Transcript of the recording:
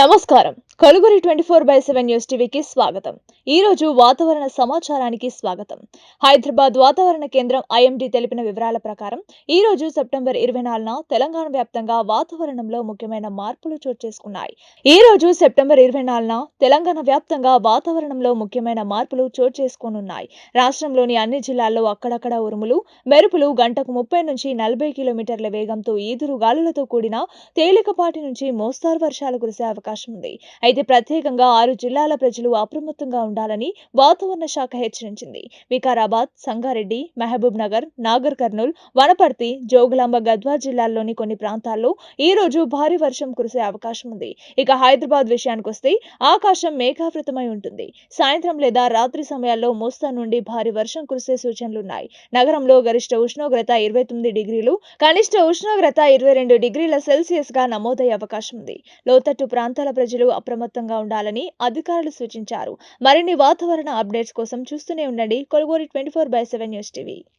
నమస్కారం. కలుగురి twenty four by seven news టీవీకి స్వాగతం. ఈ రోజు వాతావరణ సమాచారానికి స్వాగతం. హైదరాబాద్ వాతావరణ కేంద్రం ఐఎండీ తెలిపిన వివరాల ప్రకారం ఈ రోజు సెప్టెంబర్ ఇరవై నాలుగున తెలంగాణ వ్యాప్తంగా వాతావరణంలో ముఖ్యమైన మార్పులు చోటు చేసుకున్నాయి. ఈ రోజు సెప్టెంబర్ ఇరవై నాలుగున తెలంగాణ వ్యాప్తంగా వాతావరణంలో ముఖ్యమైన మార్పులు చోటు చేసుకోనున్నాయి. రాష్ట్రంలోని అన్ని జిల్లాల్లో అక్కడక్కడ ఉరుములు మెరుపులు గంటకు ముప్పై నుంచి నలభై కిలోమీటర్ల వేగంతో ఈదురు గాలులతో కూడిన తేలికపాటి నుంచి మోస్తారు వర్షాలు కురిసే అవకాశం ఉంది అయితే ప్రత్యేకంగా ఆరు జిల్లాల ప్రజలు అప్రమత్తంగా ఉండాలని వాతావరణ శాఖ హెచ్చరించింది. వికారాబాద్ సంగారెడ్డి మహబూబ్ నగర్ నాగర్ కర్నూల్ వనపర్తి జోగులాంబ గద్వాల్ జిల్లాల్లోని కొన్ని ప్రాంతాల్లో ఈ రోజు భారీ వర్షం కురిసే అవకాశం ఉంది ఇక హైదరాబాద్ విషయానికి వస్తే ఆకాశం మేఘావృతమై ఉంటుంది. సాయంత్రం లేదా రాత్రి సమయాల్లో మోస్తా నుండి భారీ వర్షం కురిసే సూచనలున్నాయి. నగరంలో గరిష్ట ఉష్ణోగ్రత ఇరవై తొమ్మిది డిగ్రీలు కనిష్ట ఉష్ణోగ్రత ఇరవై రెండు డిగ్రీల సెల్సియస్గా నమోదయ్యే అవకాశం ఉంది లోతట్టు ప్రాంతాల ప్రజలు అప్రమత్తంగా ఉండాలని అధికారులు సూచించారు. మరిన్ని వాతావరణ అప్డేట్స్ కోసం చూస్తూనే ఉండండి. కొలుగోలు twenty four by seven news TV.